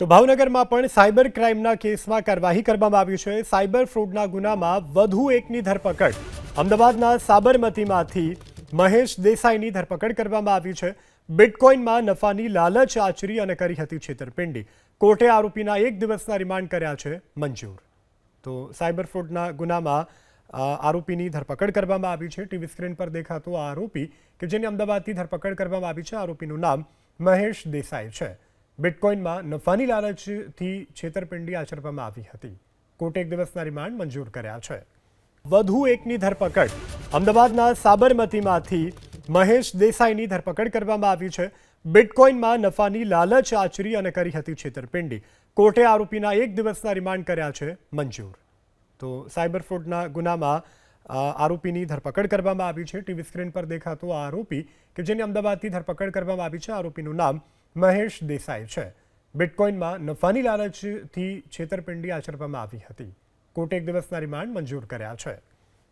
તો ભાવનગરમાં પણ સાયબર ક્રાઇમના કેસમાં કાર્યવાહી કરવામાં આવી છે. સાયબર ફ્રોડના ગુનામાં વધુ એકની ધરપકડ. અમદાવાદના સાબરમતીમાંથી મહેશ દેસાઈની ધરપકડ કરવામાં આવી છે. બિટકોઇનમાં નફાની લાલચ આચરી અને કરી હતી છેતરપિંડી. કોર્ટે આરોપીના એક દિવસના રિમાન્ડ કર્યા છે મંજૂર. તો સાયબર ફ્રોડના ગુનામાં આરોપીની ધરપકડ કરવામાં આવી છે. ટીવી સ્ક્રીન પર દેખાતો આ આરોપી કે જેની અમદાવાદથી ધરપકડ કરવામાં આવી છે. આરોપીનું નામ મહેશ દેસાઈ છે. બિટકોઇનમાં નફાની લાલચથી છેતરપિંડી આચરવામાં આવી હતી. કોર્ટે એક દિવસના રિમાન્ડ મંજૂર કર્યા છે. વધુ એકની ધરપકડ. અમદાવાદના સાબરમતીમાંથી મહેશ દેસાઈની ધરપકડ કરવામાં આવી છે. બિટકોઇનમાં નફાની લાલચ આચરી અને કરી હતી છેતરપિંડી. કોર્ટે આરોપીના એક દિવસના રિમાન્ડ કર્યા છે મંજૂર. તો સાયબર ફ્રોડના ગુનામાં આરોપીની ધરપકડ કરવામાં આવી છે. ટીવી સ્ક્રીન પર દેખાતો આ આરોપી કે જેની અમદાવાદથી ધરપકડ કરવામાં આવી છે. આરોપીનું નામ મહેશ દેસાઈ છે. બિટકોઇનમાં નફાની લાલચથી છેતરપિંડી આચરવામાં આવી હતી. કોર્ટે એક દિવસના રિમાન્ડ મંજૂર કર્યા છે.